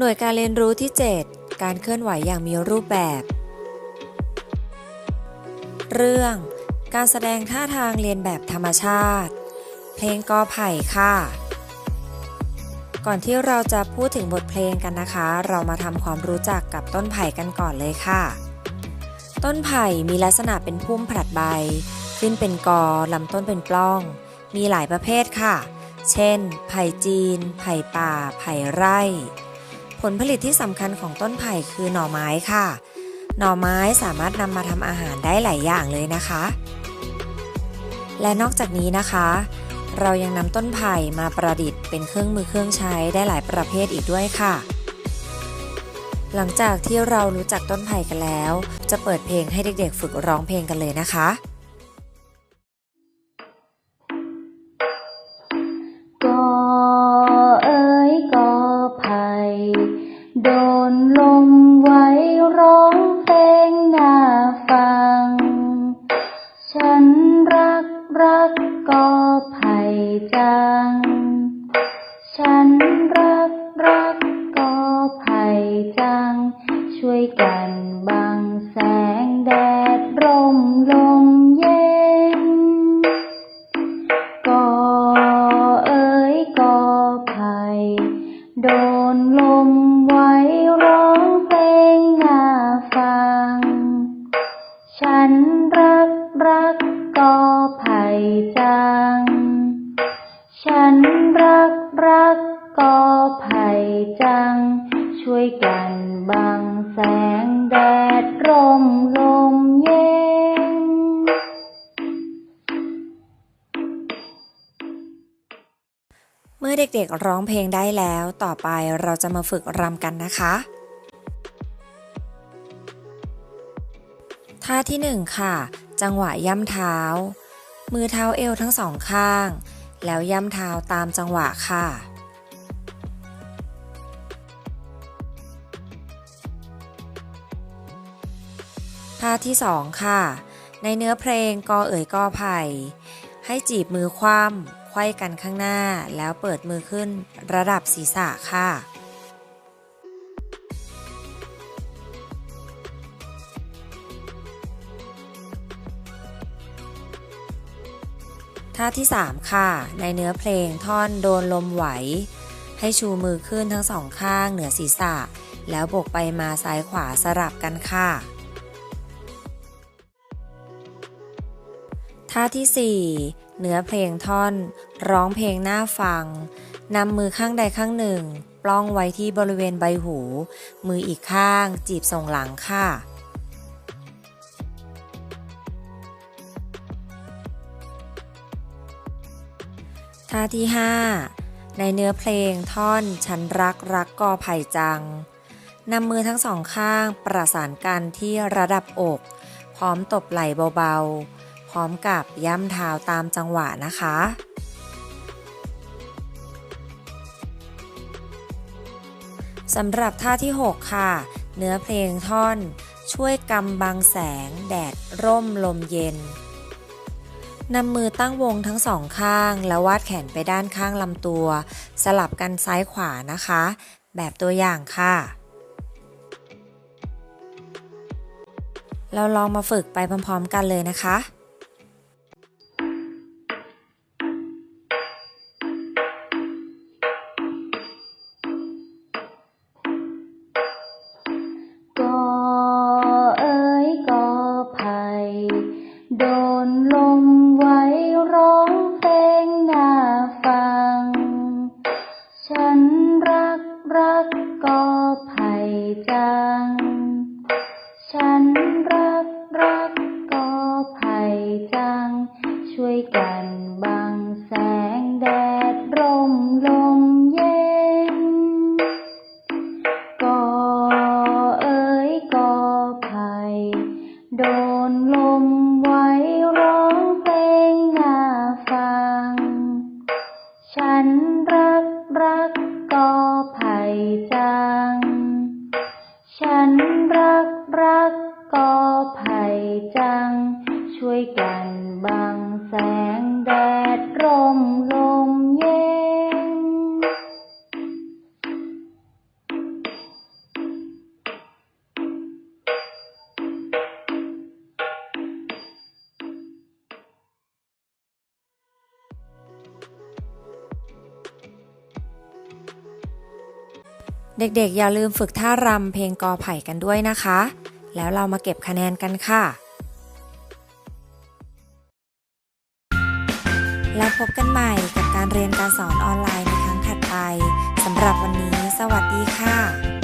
หน่วยการเรียนรู้ที่ 7 การเคลื่อนไหวอย่างมีรูปแบบ เรื่อง การแสดงท่าทางเรียนแบบธรรมชาติ เพลงกอไผ่ค่ะ ก่อนที่เราจะพูดถึงบทเพลงกันนะคะ เรามาทำความรู้จักกับต้นไผ่กันก่อนเลยค่ะ ต้นไผ่มีลักษณะเป็นพุ่มผลัดใบ ขึ้นเป็นกอลำต้นเป็นปล้อง มีหลายประเภทค่ะ เช่น ไผ่จีน ไผ่ป่า ไผ่ไร่ ผลผลิตที่สำคัญของต้นไผ่คือหน่อไม้ค่ะ หน่อไม้สามารถนำมาทำอาหารได้หลายอย่างเลยนะคะ และนอกจากนี้นะคะ เรายังนำต้นไผ่มาประดิษฐ์เป็นเครื่องมือเครื่องใช้ได้หลายประเภทอีกด้วยค่ะ หลังจากที่เรารู้จักต้นไผ่กันแล้ว จะเปิดเพลงให้เด็กๆ ฝึกร้องเพลงกันเลยนะคะ นรักรักกอไผ่จัง ฉันรักรักกอไผ่จัง ช่วยกันบังแสงแดดร่มลมเย็นเมื่อเด็กๆร้องเพลงได้แล้ว ต่อไปเราจะมาฝึกรำกันนะคะ ท่าที่หนึ่งค่ะ จังหวะย่ำเท้า มือเท้าเอวทั้งสองข้าง แล้วย่ำเท้าตามจังหวะค่ะ ท่าที่สองค่ะ ในเนื้อเพลงกอเอ๋ยกอไผ่ให้จีบมือคว่ำไขว้กันข้างหน้าแล้วเปิดมือขึ้นระดับศีรษะค่ะ ท่าที่ 3 ค่ะ ในเนื้อเพลงท่อนโดนลมไหว ให้ชูมือขึ้นทั้งสองข้างเหนือศีรษะ แล้วโบกไปมาซ้ายขวาสลับกันค่ะ ท่าที่ 4 เนื้อเพลงท่อน ร้องเพลงหน้าฟังนำมือข้างใดข้างหนึ่ง ปล้องไว้ที่บริเวณใบหู มืออีกข้างจีบส่งหลังค่ะ ท่าที่ 5 ในเนื้อเพลงท่อนฉันรักรักกอไผ่จังนำมือทั้งสองข้างประสานกันที่ระดับอก พร้อมตบไหล่เบาๆ พร้อมกับย่ำเท้าตามจังหวะนะคะ สำหรับท่าที่ 6 ค่ะ เนื้อเพลงท่อน ช่วยกำบังแสง แดดร่มลมเย็น นำมือตั้งวงทั้งสองข้าง แล้ววาดแขนไปด้านข้างลำตัว สลับกันซ้ายขวานะคะ แบบตัวอย่างค่ะ เราลองมาฝึกไปพร้อมๆกันเลยนะคะ โดนลมไว้ร้อง จัง ฉันรักรักกอไผ่จัง ช่วยแก เด็กๆ อย่าลืมฝึกท่ารำเพลงกอไผ่กันด้วยนะคะ แล้วเรามาเก็บคะแนนกันค่ะ แล้วพบกันใหม่กับการเรียนการสอนออนไลน์ในครั้งถัดไปสำหรับวันนี้ สวัสดีค่ะ